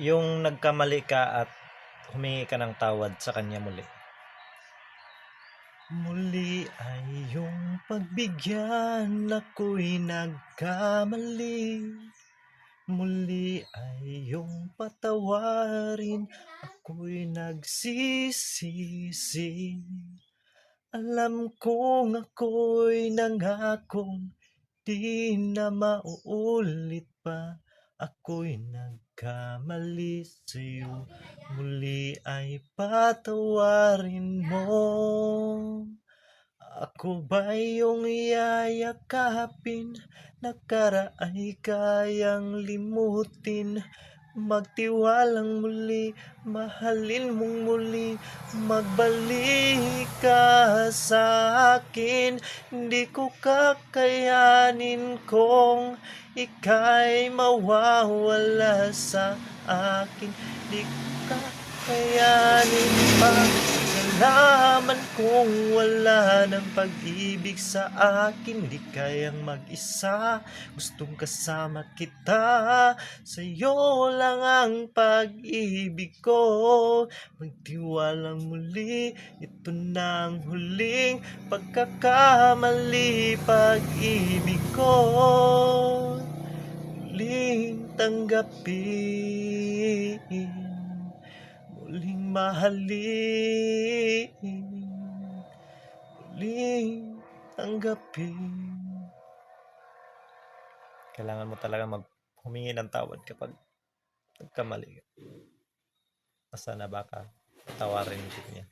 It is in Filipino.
Yung nagkamali ka at humingi ka ng tawad sa kanya muli. Muli ay iyong pagbigyan, ako'y nagkamali. Muli ay iyong patawarin, ako'y nagsisisi. Alam kong ako'y nangakong di na mauulit pa. Ako'y nagkamali sa'yo, muli ay patawarin mo. Ako ba iyong yayakapin, nakaraay kayang limutin? Magtiwalang muli, mahalin mong muli, magbalik ka sa akin. Di ko kakayanin kung ika'y mawawala sa akin. Di ko kakayanin pa. Nalaman kong wala ng pag-ibig sa akin. Di kayang mag-isa. Gustong kasama kita. Sa'yo lang ang pag-ibig ko. Magtiwalang muli. Ito na ang huling pagkakamali Pag-ibig ko. Muling tanggapin Muling mahalin Muling tanggapin Kailangan mo talaga mag humingi ng tawad kapag nagkamali ka. Basta na baka tawarin din niya.